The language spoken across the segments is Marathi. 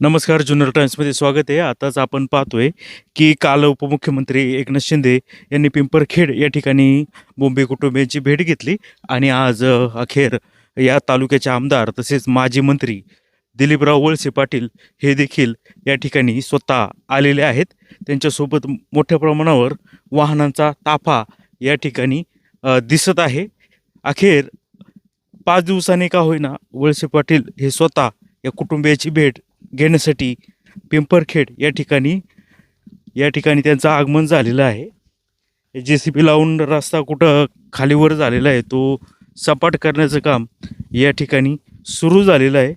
नमस्कार जुनर टाइम्समध्ये स्वागत आहे. आताच आपण पाहतोय की काल उपमुख्यमंत्री एकनाथ शिंदे यांनी पिंपरखेड या ठिकाणी बोंबे कुटुंबियांची भेट घेतली आणि आज अखेर या तालुक्याचे आमदार तसेच माजी मंत्री दिलीपराव वळसे पाटील हे देखील या ठिकाणी स्वतः आलेले आहेत. त्यांच्यासोबत मोठ्या प्रमाणावर वाहनांचा ताफा या ठिकाणी दिसत आहे. अखेर पाच दिवसांनी का होईना वळसे पाटील हे स्वतः या कुटुंबियाची भेट घेण्यासाठी पिंपरखेड या ठिकाणी या ठिकाणी त्यांचं आगमन झालेलं आहे. जे सी पी लावून रस्ता कुठं खालीवर झालेला आहे तो सपाट करण्याचं काम या ठिकाणी सुरू झालेलं आहे.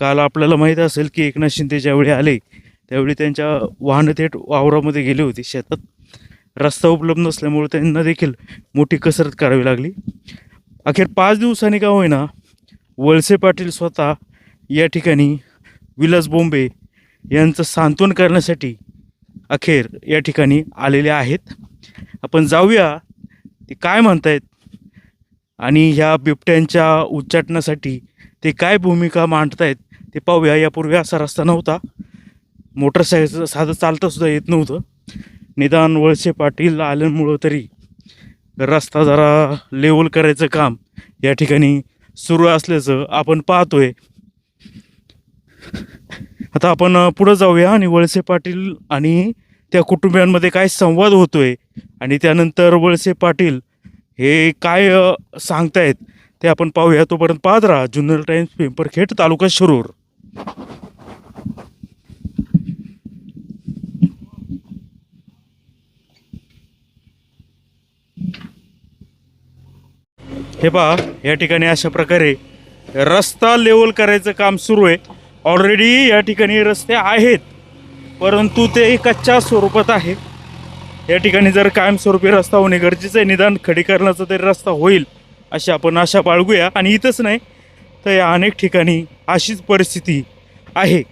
काल आपल्याला माहीत असेल की एकनाथ शिंदे ज्यावेळी आले त्यावेळी त्यांच्या वाहनं थेट वावरामध्ये गेली होती. शेतात रस्ता उपलब्ध नसल्यामुळे त्यांना देखील मोठी कसरत करावी लागली. अखेर पाच दिवसांनी का होईना वळसे पाटील स्वतः या ठिकाणी विलास बोंबे यांचं सांत्वन करण्यासाठी अखेर या ठिकाणी आलेले आहेत. आपण जाऊया ते काय म्हणतायत आणि ह्या बिबट्यांच्या उच्चाटनासाठी ते काय भूमिका मांडतायत ते पाहूया. यापूर्वी असा रस्ता नव्हता. मोटरसायकल साधं चालतासुद्धा येत नव्हतं. निदान वळसे पाटील आल्यामुळं तरी रस्ता जरा लेवल करायचं काम या ठिकाणी सुरू असल्याचं आपण पाहतोय. आता आपण पुढं जाऊया. आणि वळसे पाटील आणि त्या कुटुंबियांमध्ये काय संवाद होतोय? आणि त्यानंतर वळसे पाटील हे काय सांगतायत ते आपण पाहूया. तोपर्यंत पाहत राहा. जुन्नर टाइम्स पिंपरखेड तालुका शिरूर. हे पहा या ठिकाणी अशा प्रकारे रस्ता लेवल करायचं काम सुरू आहे. ऑलरेडी या ठिकाणी रस्ते आहेत परंतु ते कच्च्या स्वरूपात आहे. या ठिकाणी जर कायमस्वरूपी रस्ता होणे गरजेचं आहे निदान खडीकरणाचा तरी रस्ता होईल अशी आपण आशा बाळगूया. आणि इथंच नाही तर या अनेक ठिकाणी अशीच परिस्थिती आहे.